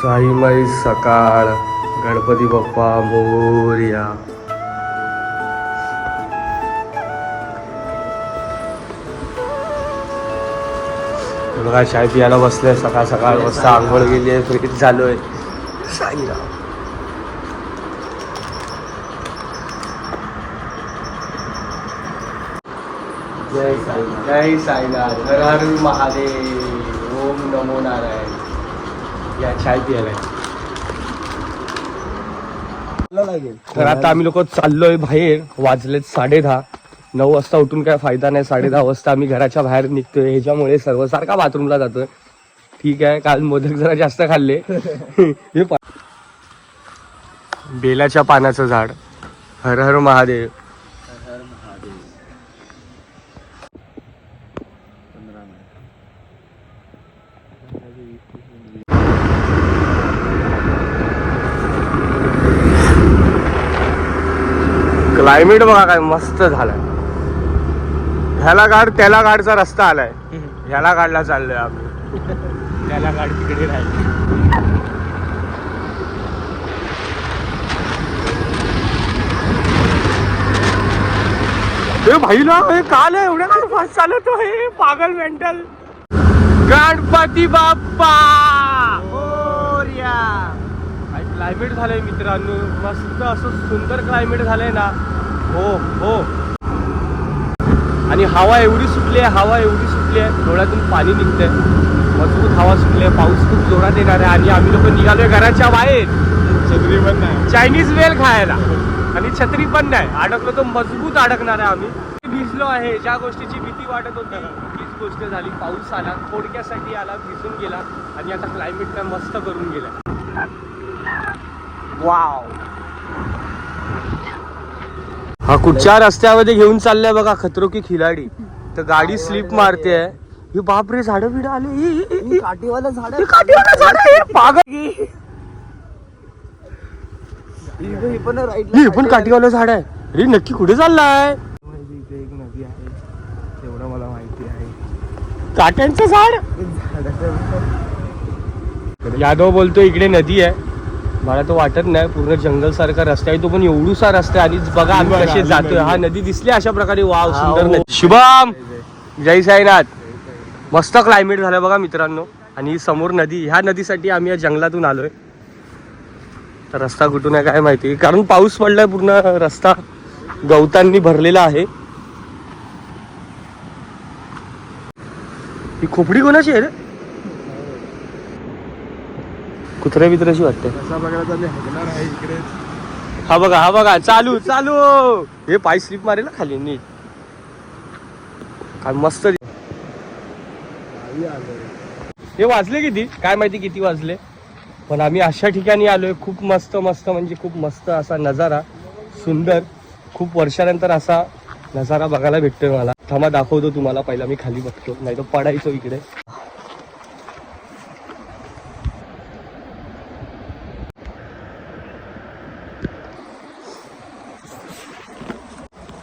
साईमाई सकाळ गणपती बाप्पा मोर्या. बघा शाळेत पियाला बसले सकाळ सकाळ मस्त आंघोळ गेली आहे फ्रीज झालोय साईराम. जय साई जय साईनाथ. हर हर महादेव. ओम नमो नारायण. चाय तर आता आम्ही लोक चाललोय बाहेर वाजलेत साडे दहा नऊ वाजता उठून काय फायदा नाही साडे दहा वाजता आम्ही घराच्या बाहेर निघतोय. ह्याच्यामुळे सर्व सारखा बाथरूमला जातोय. ठीक आहे काल मोदक जरा जास्त खाल्ले. हे बेलाच्या पानाचं झाड. हर हर महादेव. क्लायमेट बघा काय मस्त झालाय. ह्याला गाड त्याला गाडचा रस्ता आलाय. ह्याला गाडला चाललोय आम्ही. त्याला गाड तिकडे राहील. भाईला हे काल एवढ्या काय फास्ट चालतो हे पागल मेंटल गणपती बाप्पा! क्लायमेट झालंय मित्रांनो. मस्त असं सुंदर क्लायमेट झालंय ना. हो हो. आणि हवा एवढी सुटली आहे हवा एवढी सुटली आहे. डोळ्यातून पाणी निघतंय. मजबूत हवा सुटली आहे. पाऊस खूप जोरात येणार आहे आणि आम्ही लोक निघालोय घराच्या बाहेर. छत्री पण नाही. चायनीज वेल खायला. आणि छत्री पण नाही. अडकलो तर मजबूत अडकणार आहे आम्ही. भिजलो आहे. ज्या गोष्टीची भीती वाटत होती तीच गोष्ट झाली. पाऊस आला थोडक्यासाठी आला भिजून गेला आणि आता क्लायमेट काय मस्त करून गेला. वाव हा कुठच्या रस्त्यामध्ये घेऊन चाललाय बघा खतरो की खिलाडी. तर गाडी स्लिप मारते. हे बापरे झाडं बिडं आले. काठीवाला झाड हे काठीवालं झाड हे पागल. ही. पण राईट हे पण काठीवालं झाड आहे. अरे नक्की कुठे चाललाय? इथे एक नदी आहे. तेवढं मला माहिती आहे. काट्यांचं झाड? यादव बोलतो इकडे नदी आहे. मला तो वाटत नाही पूर्ण जंगल सारखा रस्ता आहे. तो पण एवढूसा रस्ता आहे. आणि बघा आम्ही कसे जातोय. हा नदी दिसली अशा प्रकारे. वाव सुंदर हो. नदी. शुभम! जय साईनाथ. मस्त क्लायमेट झालं बघा मित्रांनो. आणि समोर नदी. ह्या नदीसाठी आम्ही या जंगलातून आलोय. तर रस्ता कुठून आहे काय माहिती. कारण पाऊस पडलाय पूर्ण रस्ता. गवतांनी भरलेला आहे. ही खोपडी कोणाची आहे रे? कुत्र्या बित्र्याची वाटते. कसा बघायला चालले हगणार आहे इकडे. हा बघा हा बघा चालू चालू! हे पाय स्लिप मारेल ना खाली नीट. काय मस्त हे वाजले किती? काय माहिती किती वाजले? पण आम्ही अशा ठिकाणी आलोय खूप मस्त मस्त म्हणजे खूप मस्त असा नजारा. सुंदर खूप वर्षानंतर असा नजारा बघायला भेटतोय मला. थांबा दाखवतो तुम्हाला पहिला मी खाली बघतो नाही तर पडायचो इकडे.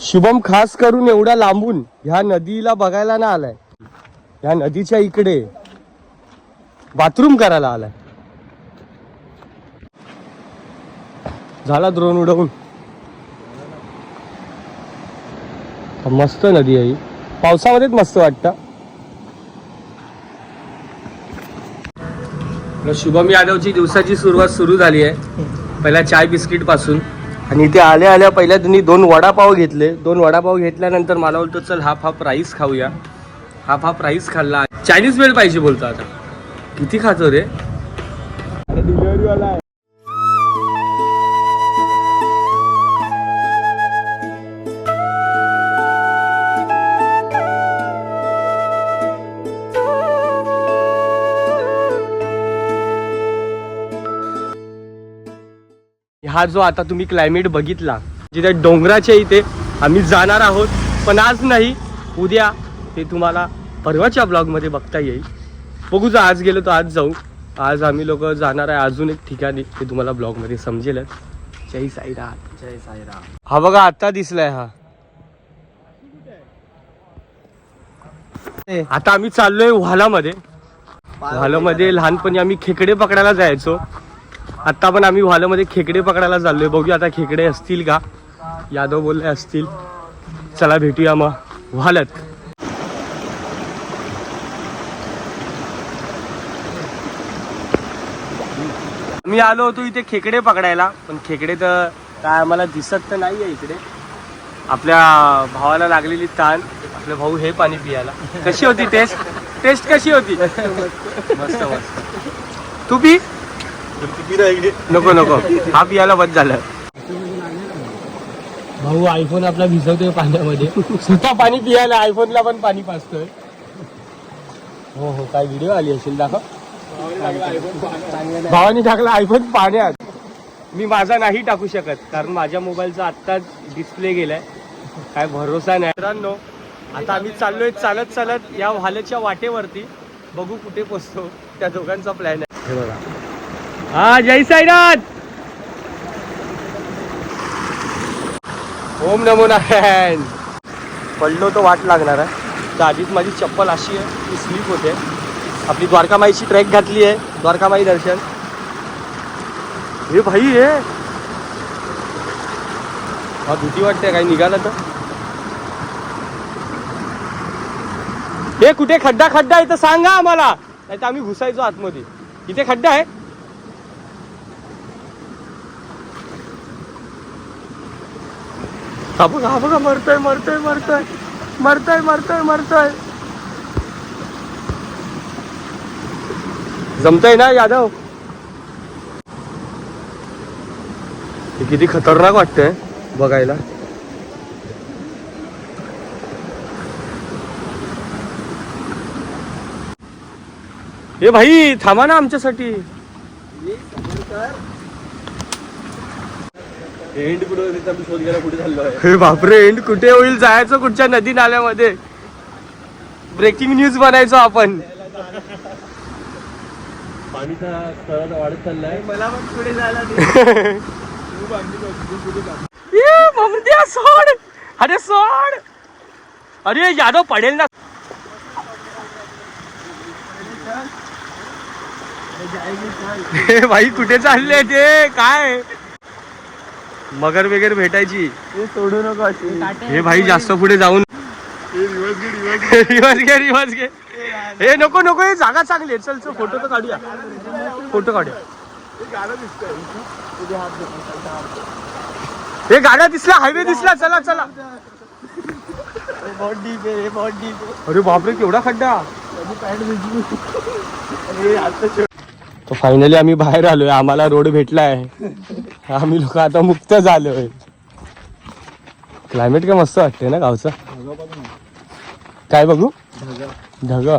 शुभम खास करून एवढा लांबून ह्या नदीला बघायला ना आलाय. ह्या नदीच्या इकडे बाथरूम करायला आलाय. झाला द्रोण उडवून. मस्त नदी आहे पावसामध्येच मस्त वाटतं. शुभम यादवची दिवसाची सुरुवात सुरू झाली आहे. पहिला चाय बिस्किटपासून आणि इथे आल्या आल्या पहिल्या तुम्ही दोन वडापाव घेतले. दोन वडापाव घेतल्यानंतर मला बोलतो चल हाफ हाफ राईस खाऊया. हाफ हाफ राईस खाल्ला. चायनीज वेळ पाहिजे बोलतो आता. किती खातो रे? हा जो आता तुम्ही क्लायमेट बघितला जिथे डोंगराच्या इथे आम्ही जाणार आहोत. पण आज नाही उद्या ते तुम्हाला परवाच्या ब्लॉगमध्ये बघता येईल. बघू जर आज गेलो तर आज जाऊ. आज आम्ही लोक जाणार आहे अजून एक ठिकाणी. ते तुम्हाला ब्लॉगमध्ये समजेलच जय साईराम. जय साईराम. हा बघा आता दिसलाय हा. आता आम्ही चाललोय व्हालामध्ये. भालमध्ये लहानपणी आम्ही खेकडे पकडायला जायचो. आत्ता पण आम्ही भालमध्ये खेकडे पकडायला चाललोय. बघूया आता खेकडे असतील का? यादव बोलले असतील. चला भेटूया मग व्हालत मी आलो होतो इथे खेकडे पकडायला पण खेकडे तर काय आम्हाला दिसत तर नाही आहे इकडे. आपल्या भावाला लागलेली ताण आपले भाऊ हे पाणी पियाला. कशी होती टेस्ट? टेस्ट कशी होती? मस्त मस्त. तू पी? नको नको. हा पियाला बंद झालं. भाऊ आयफोन आपला भिजवतोय पाण्यामध्ये. स्वतः पाणी पियाला आयफोनला पण पाणी पाजतोय. हो हो काय व्हिडिओ आली असेल दाखव. भावानी टाकला आयफोन पाण्यात. मी माझा नाही टाकू शकत कारण माझ्या मोबाईलचा आत्ताच डिस्प्ले गेलाय. काय भरोसा नाही. मित्रांनो आता आम्ही चाललोय चालत चालत या व्हालच्या वाटेवरती. बघू कुठे पोचतो. त्या दोघांचा प्लॅन आहे. हे बघा. हा जय साईनाथ! ओम नमो नारायण. पडलो तो वाट लागणार आहे. तर आधीच माझी चप्पल अशी आहे ती स्लीप होते. आपली द्वारकामाईची ट्रॅक घातली आहे द्वारकामाई दर्शन. हे भाई हे. हा भीती वाटते काही निघाला तर. हे कुठे खड्डा खड्डा आहे तर सांगा आम्हाला. नाही तर आम्ही घुसायचो आतमध्ये. इथे खड्डा आहे. हा बघा हा बघा मरतोय मरतोय मरतोय. मरतोय मरतोय मरतोय. जमतय ना यादव? हे किती खतरनाक वाटतंय बघायला. हे भाई थांबा ना आमच्यासाठी. एंड कुठं तिथं आम्ही शोध घ्यायला कुठे आहे? हे बापरे एंड कुठे होईल? जायचं कुठच्या नदी नाल्यामध्ये? ब्रेकिंग न्यूज बनायचो आपण. पाणीचा स्तर वाढत चाललाय. मला पण पुढे जायला ये बाबड्या, सोड. अरे सोड. अरे यादव पडेल ना. भाई कुठे चालले ते? काय? मगर वगैरे भेटायची. सोडू नको अशी. हे भाई जास्त पुढे जाऊन. रिवर्स घे रिवर्स घे. हे नको नको हे जागा चांगली आहे. चल चल फोटो तर काढूया. फोटो काढूया. हे गाड्या दिसला हायवे दिसला. चला चला. अरे बापरे केवढा खड्डा. आता तर फायनली आम्ही बाहेर आलोय. आम्हाला रोड भेटलाय. आम्ही लोक आता मुक्त झालोय. क्लायमेट काय मस्त वाटते ना गावचं? काय बघू? ढग.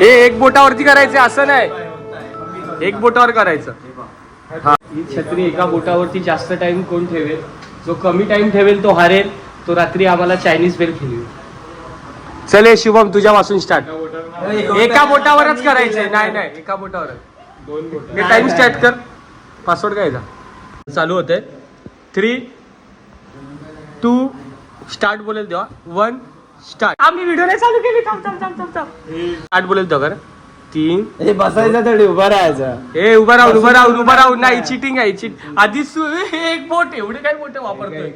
हे एक बोटावरती करायचे असं नाही. एक बोटावर करायचं. हा ही. छत्री एका बोटावरती जास्त टाइम कोण ठेवेल? जो कमी टाइम ठेवेल तो हारेल. तो रात्री आम्हाला चायनीज बेल खेळवेल चले शुभम तुझ्यापासून स्टार्ट एका बोटावरच करायचंय. नाही नाही एका बोटावरच दोन बोट मी टाइम स्टार्ट कर. पासवर्ड काय? चालू होते थ्री टू स्टार्ट बोलेल तेव्हा. वन स्टार्ट आम्ही व्हिडिओ नाही चालू केली. थांब थांब थांब थांब थांब. स्टार्ट बोलेल तेव्हा कर. तीन हे बसायचं थोडी उभा राहायचं. ए उभा राहून उभा राहून उभा राहून. नाही चिटिंग आहे चिट आधीच तू हे एक बोट एवढे काय बोट वापरतोय?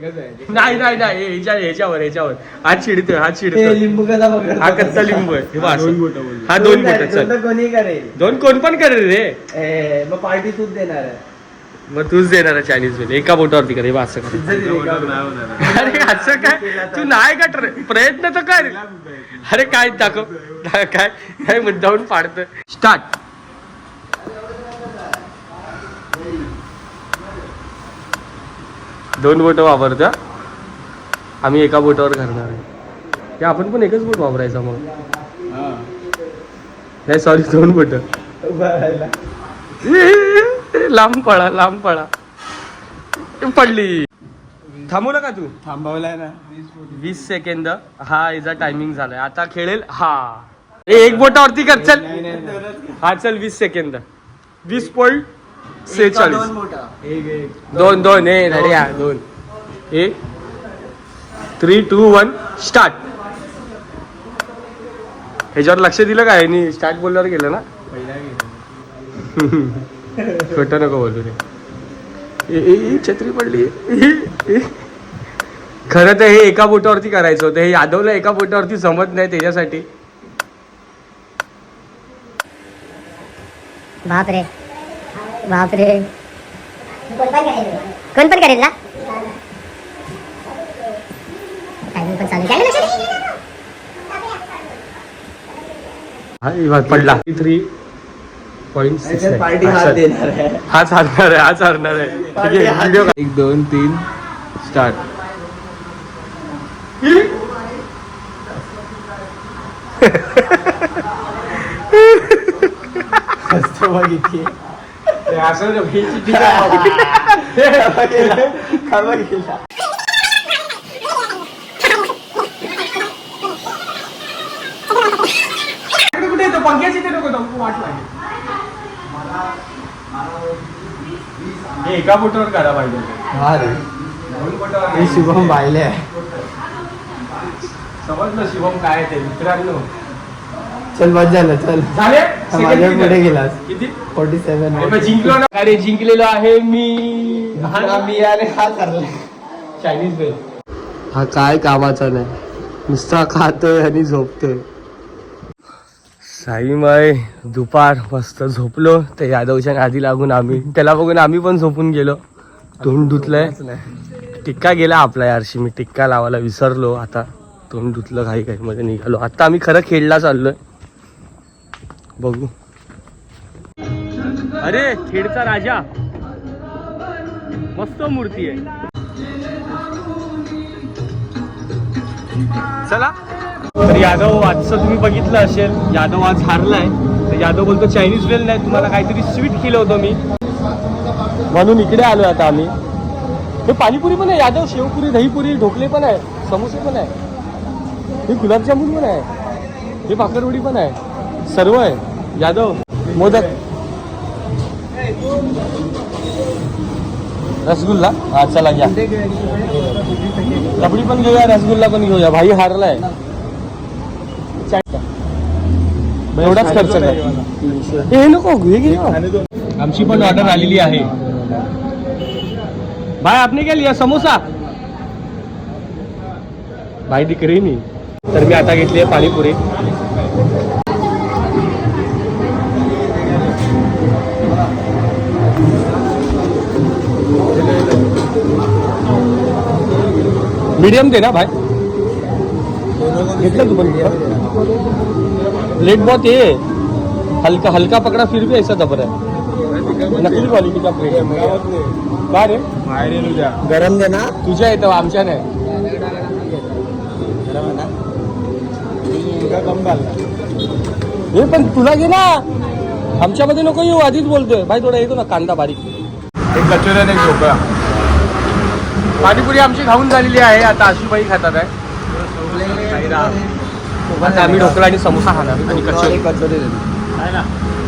नाही नाही नाही. हे ह्याच्या ह्याच्यावर ह्याच्यावर. हात चिडतोय हात हे चिडतोय. लिंबू कसा पकडतो? हा कच्चा लिंबू आहे. हे बघ. दोन बोटं बोलले. हा दोन बोट चल दोन तर कोणी करेल दोन कोण पण करेल रे. ए, मग पार्टी तूच देणार आहे. मग तूच देणार चायनीजमध्ये एका बोटावरती कर असं कर. अरे असं काय? तू नाही का ट्र- प्रयत्न तर कर. अरे काय दाखव. काय? काय मुद्दाहून पाडतोय. स्टार्ट दोन बोट वापरतो आम्ही एका बोटावर करणार आहे. ते आपण पण एकच बोट वापरायचा मग. नाही सॉरी दोन बोट. लांब पळा लांब पळा. पडली. थांबवलं का तू? थांबवलाय ना. वीस सेकंद. हा याचा टायमिंग झालाय. आता खेळेल? हा. ए, एक बोटावरती कर चल. हा चल वीस सेकंद. वीस पॉईंट सेहेचाळीस. एक एक दोन दोन. ए रेड्या दोन. एक थ्री टू वन स्टार्ट ह्याच्यावर लक्ष दिलं काय मी स्टार्ट बोलल्यावर गेलं ना? खोटं नको बोलू रे. छत्री पडली. खरं तर हे एका बोटावरती करायचं होतं. हे यादवला एका बोटावरती जमत नाही त्याच्यासाठी. बापरे. बापरे. कोण पण करेल ना? टायमिंग पण चालू पडला. थ्री पॉईंट आहे. हाच हारणार आहे हाच हारणार आहे. ठीक आहे व्हिडिओ एक दोन तीन स्टार्ट बघितली पंख्याची ते नको वाट लागेल. हे एका बोटावर काढा पाहिजे. हा रे. दोन बोटावर हे नाही. शुभम बायले आहे. समजलं शिवम काय आहे ते मित्रांनो. चल बस झालं चल. झाले? माझ्या पुढे गेलास. किती? फोर्टी सेवन अरे, जिंकलो ना. अरे जिंकलेलो आहे मी. मी अरे हा करला चायनीज बेल हा काय कामाचा नाही. नुसता खातोय आणि झोपतोय. साईमय दुपार मस्त झोपलो. ते यादवच्या आधी लागून आम्ही त्याला बघून आम्ही पण झोपून गेलो. तोंड धुतलंय. टिक्का गेला आपला यारशी मी टिक्का लावायला विसरलो. आता तोंड धुतलं काही काही मध्ये निघालो. आता आम्ही खरं खेळला चाललोय. बघू. अरे खेडचा राजा. मस्त मूर्ती आहे. चला. तर यादव आजचं तुम्ही बघितलं असेल यादव आज हारलाय. तर यादव बोलतो चायनीज वेल नाही तुम्हाला काहीतरी स्वीट केलं होतं मी. म्हणून इकडे आलोय आता आम्ही. हे पाणीपुरी पण आहे यादव. शेवपुरी दहीपुरी ढोकले पण आहे समोसे पण आहे. हे गुलाबजामुन पण आहे. हे भाकरवडी पण आहे. सर्व आहे. यादव मोदक. रसगुल्ला? हा चला घ्या. रबडी पण घेऊया रसगुल्ला पण घेऊया. भाई हारलाय. एवढाच खर्च कर हे नको. आमची पण ऑर्डर आलेली आहे. भाई आपने क्या लिया? समोसा? भाई दिख रही नाही. तर मी आता घेतली आहे पाणीपुरी. मीडियम दे ना भाई. घेतलं तू पण. प्लेट बहुत ये हल्का हल्का पकड़ा फिर भी ऐसा दबर है। नकली क्वालिटी का प्लेट काय रे गरम दे ना? तुझ्या येतं आमच्या नाही हे। पण तुला घे ना। आमच्यामध्ये नको येऊ आधीच बोलतोय. भाई थोडा येतो ना कांदा बारीक. एक कचोरी आणि एक ढोकळा. पाणीपुरी आमची खाऊन झालेली आहे. आता आशुबाई खातात आहे. आता आम्ही ढोकळा आणि समोसा खाणार. आणि कचोरी. कचोरी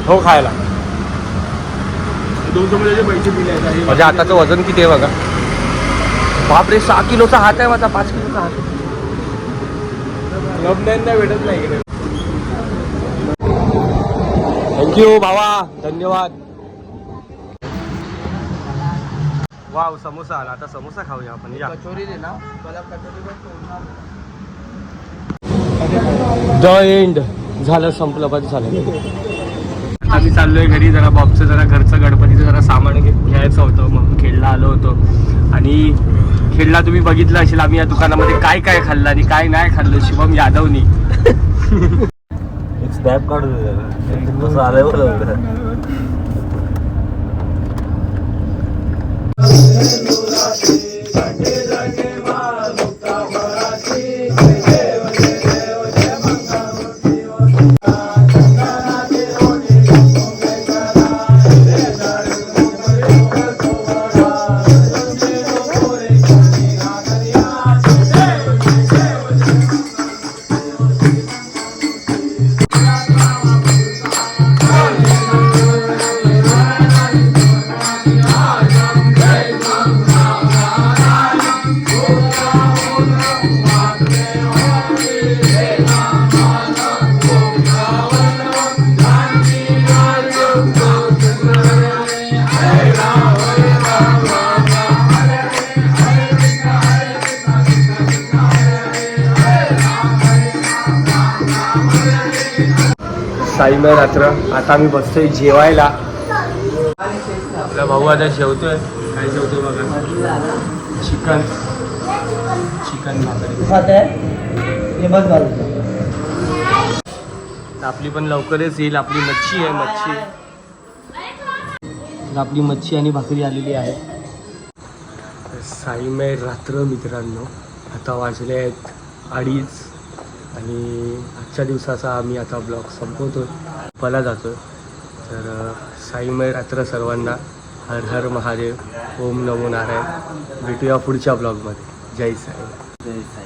हो खायला. माझ्या हाताचं वजन किती आहे बघा? बापरे सहा किलोचा हात आहे माझा पाच किलोचा हात नाही भेटत नाही थँक्यू भावा. धन्यवाद. वाव समोसा आला. आता समोसा खाऊया आपण. या. कचोरी दे ना. मला कचोरी पण तोडणार द एंड झालं संपलं पाहिजे झालं. आम्ही चाललोय घरी जरा बॉबचं जरा घरचं गणपतीचं जरा सामान घ्यायचं होतं मग खेळला आलो होतो. आणि खेळला तुम्ही बघितलं असेल आम्ही या दुकानामध्ये काय काय खाल्लं आणि काय नाही खाल्लं शिवम यादवनी. स्नॅप काढू साईमय रात्र. आता आम्ही बसतोय जेवायला. आपला भाऊ आता जेवतोय. काय जेवतोय बघा? चिकन. चिकन भाकरी. आपली पण लवकरच येईल. आपली मच्छी आहे मच्छी. आपली मच्छी आणि भाकरी आलेली आहे. साईमय रात्र मित्रांनो. आता वाजले आहेत अडीच. आणि आजच्या दिवसाचा आम्ही आता ब्लॉग संपवतो पला जातो तर साईमय रात्र सर्वांना हर हर महादेव. ओम नमो नारायण. भेटूया पुढच्या ब्लॉगमध्ये. जय साई जय साई